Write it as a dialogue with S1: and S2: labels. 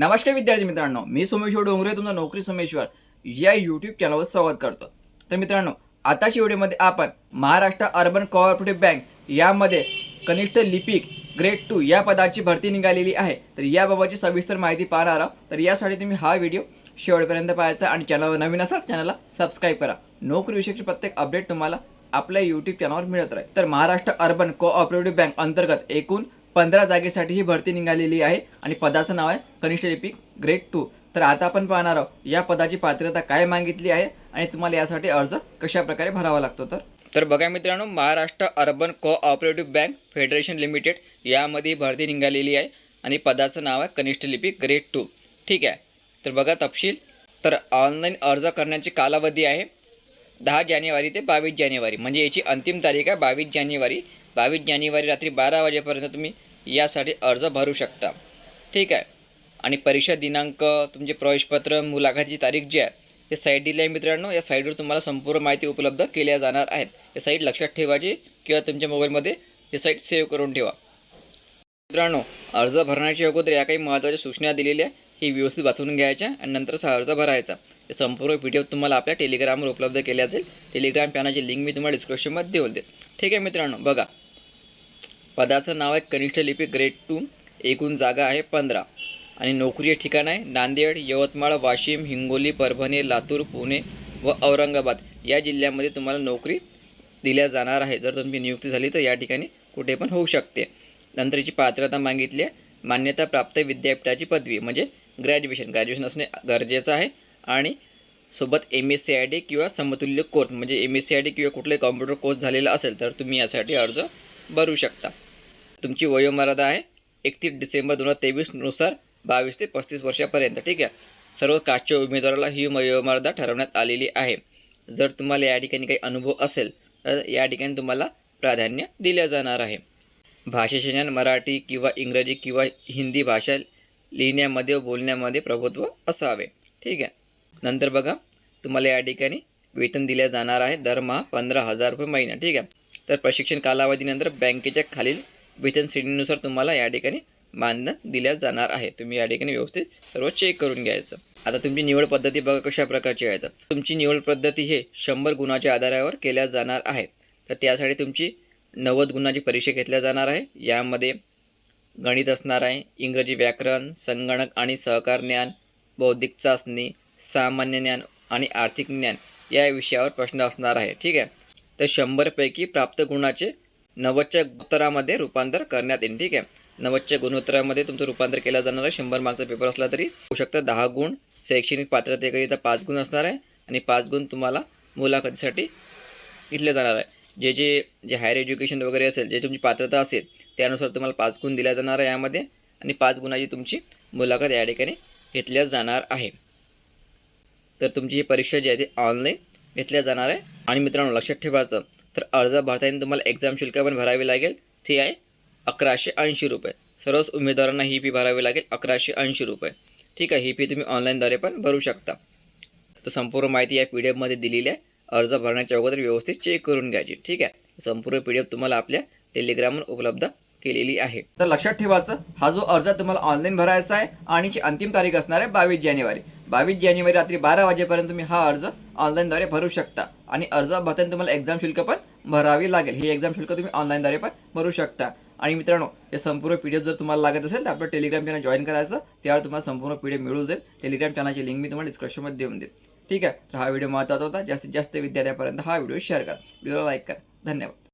S1: नमस्कार विद्यार्थी मित्रांनो मी सोमेश्वर डोंगरे तुमचा नोकरी सोमेश्वर. या यूट्यूब चॅनलवर स्वागत करतो. तर मित्रांनो आताच्या व्हिडिओमध्ये आपण महाराष्ट्र अर्बन कोऑपरेटिव्ह बँक यामध्ये कनिष्ठ लिपिक ग्रेड टू या पदाची भरती निघालेली आहे. तर याबाबतची सविस्तर माहिती पाहणार आहोत. तर यासाठी तुम्ही हा व्हिडिओ शेवटपर्यंत पाहायचा आणि चॅनलवर नवीन असाल चॅनलला सबस्क्राईब करा. नोकरीविषयीची प्रत्येक अपडेट तुम्हाला आपल्या यूट्यूब चॅनलवर मिळत राहील. तर महाराष्ट्र अर्बन कोऑपरेटिव्ह बँक अंतर्गत एकूण पंधरा जागेसाठी ही भरती निघालेली आहे आणि पदाचं नाव आहे कनिष्ठ लिपिक ग्रेड टू. तर आता आपण पाहणार आहोत या पदाची पात्रता काय मागितली आहे आणि तुम्हाला यासाठी अर्ज कशा प्रकारे भरावा लागतो तर? तर बघा मित्रांनो Maharashtra urban cooperative bank federation limited यामध्ये भरती निघालेली आहे आणि पदाचं नाव आहे कनिष्ठ लिपिक ग्रेड टू. ठीक आहे? तर बघा तपशील. तर ऑनलाईन अर्ज करण्याची कालावधी आहे दहा जानेवारी ते बावीस जानेवारी. म्हणजे याची अंतिम तारीख आहे बावीस जानेवारी. बावीस जानेवारी रात्री बारा वाजेपर्यंत तुम्ही यासाठी अर्ज भरू शकता. ठीक आहे. आणि परीक्षा दिनांक तुमचे प्रवेशपत्र मुलाखतीची तारीख जी आहे हे साईट दिली आहे मित्रांनो. या साईटवर तुम्हाला संपूर्ण माहिती उपलब्ध केल्या जाणार आहेत. या साईट लक्षात ठेवायची किंवा तुमच्या मोबाईलमध्ये हे साईट सेव्ह करून ठेवा. मित्रांनो अर्ज भरण्याच्या अगोदर या काही महत्त्वाच्या सूचना दिलेल्या ही व्यवस्थित वाचून घ्यायच्या आणि नंतरच हा अर्ज भरायचा. हे संपूर्ण व्हिडिओ तुम्हाला आपल्या टेलिग्रामवर उपलब्ध केल्या जाईल टेलिग्राम पॅनाची लिंक मी तुम्हाला डिस्क्रिप्शनमध्ये देऊन दे ठीक आहे मित्रांनो बघा. पदाचं नाव आहे कनिष्ठ लिपी ग्रेड टू एकूण जागा आहे पंधरा. आणि नोकरीचे ठिकाण आहे नांदेड यवतमाळ वाशिम हिंगोली परभणी लातूर पुणे व औरंगाबाद. या जिल्ह्यामध्ये तुम्हाला नोकरी दिल्या जाणार आहे. जर तुमची नियुक्ती झाली तर या ठिकाणी कुठे पण होऊ शकते. नंतरची पात्रता मागितली आहे मान्यता प्राप्त विद्यापीठाची पदवी म्हणजे ग्रॅज्युएशन. ग्रॅज्युएशन असणे गरजेचं आहे आणि सोबत M S C I D किंवा समतुल्य कोर्स म्हणजे M S C I D किंवा कुठलाही कॉम्प्युटर कोर्स झालेला असेल तर तुम्ही यासाठी अर्ज भरू शकता. तुमची वयोमर्यादा आहे एकतीस डिसेंबर दोन हजार तेवीसनुसार बावीस ते पस्तीस वर्षापर्यंत ठीक आहे? सर्व कास्टच्या उमेदवाराला ही वयोमर्यादा ठरवण्यात आलेली आहे. जर तुम्हाला या ठिकाणी काही अनुभव असेल तर या ठिकाणी तुम्हाला प्राधान्य दिले जाणार आहे. भाषेचे ज्ञान मराठी किंवा इंग्रजी किंवा हिंदी भाषा लिहिण्यामध्ये व बोलण्यामध्ये प्रभुत्व असावे ठीक आहे? नंतर बघा तुम्हाला या ठिकाणी वेतन दिल्या जाणार आहे दरमहा पंधरा हजार रुपये महिना ठीक आहे? तर प्रशिक्षण कालावधीनंतर बँकेच्या खालील वेतन श्रेणीनुसार तुम्हाला या ठिकाणी मानधन दिल्या जाणार आहे. तुम्ही या ठिकाणी व्यवस्थित सर्व चेक करून घ्यायचं. आता तुमची निवड पद्धती बघा कशा प्रकारची आहे तर. तुमची निवड पद्धती हे शंभर गुणाच्या आधारावर केल्या जाणार आहे. तर त्यासाठी तुमची नव्वद गुणाची परीक्षा घेतल्या जाणार आहे. यामध्ये गणित असणार आहे इंग्रजी व्याकरण संगणक आणि सहकार ज्ञान बौद्धिक चाचणी सामान्य ज्ञान आणि आर्थिक ज्ञान या विषयावर प्रश्न असणार आहे. ठीक आहे? तर शंभरपैकी प्राप्त गुणाचे नव्वदच्या गुणोत्तरामध्ये रूपांतर करण्यात येईल. ठीक आहे. नव्वदच्या गुणोत्तरामध्ये तुमचं रूपांतर केलं जाणार आहे. शंभर मार्क्सचा पेपर असला तरी होऊ शकतं. दहा गुण शैक्षणिक पात्रतेकरिता पाच गुण असणार आहे. आणि पाच गुण तुम्हाला मुलाखतीसाठी घेतले जाणार आहे. जे जे जे हायर एज्युकेशन वगैरे असेल जे तुमची पात्रता असेल त्यानुसार तुम्हाला पाच गुण दिल्या जाणार आहे यामध्ये. आणि पाच गुणाची तुमची मुलाखत या ठिकाणी घेतल्या जाणार आहे. तर तुमची ही परीक्षा जी आहे ती ऑनलाईन घेतल्या जाणार आहे. आणि मित्रांनो लक्षात ठेवायचं तर अर्ज भरताना तुम्हाला एक्झाम शुल्क पण भरावी लागेल. ती आहे अकराशे ऐंशी रुपये. सर्वच उमेदवारांना ही फी भरावी लागेल अकराशे ऐंशी रुपये. ठीक आहे ही फी तुम्ही ऑनलाईनद्वारे पण भरू शकता. तर संपूर्ण माहिती या पी डी एफमध्ये दिलेली आहे. अर्ज भरण्याच्या अगोदर व्यवस्थित चेक करून घ्यायची. ठीक आहे संपूर्ण पी डी एफ तुम्हाला आपल्या टेलिग्रामवर उपलब्ध केलेली आहे. तर लक्षात ठेवायचं हा जो अर्ज तुम्हाला ऑनलाईन भरायचा आहे आणि ची अंतिम तारीख असणार आहे बावीस जानेवारी. बावीस जानेवारी रात्री बारा वाजेपर्यंत तुम्ही हा अर्ज ऑनलाईनद्वारे भरू शकता. आणि अर्ज भरताना तुम्हाला एक्झाम शुल्क पण भरावी लागेल. ही एक्झाम शुल्क तुम्ही ऑनलाईनद्वारे पण भरू शकता. आणि मित्रांनो हे संपूर्ण पी डी एफ जर तुम्हाला लागत असेल तर आपलं टेलिग्राम चॅनल जॉईन करायचं. त्यावर तुम्हाला संपूर्ण पी डी एफ मिळून जाईल. टेलिग्राम चॅनलची लिंक मी तुम्हाला डिस्क्रिप्शनमध्ये देऊन देईल ठीक आहे? तर हा व्हिडिओ महत्त्वाचा होता. जास्तीत जास्त विद्यार्थ्यापर्यंत हा व्हिडिओ शेअर करा. व्हिडिओला लाईक करा. धन्यवाद.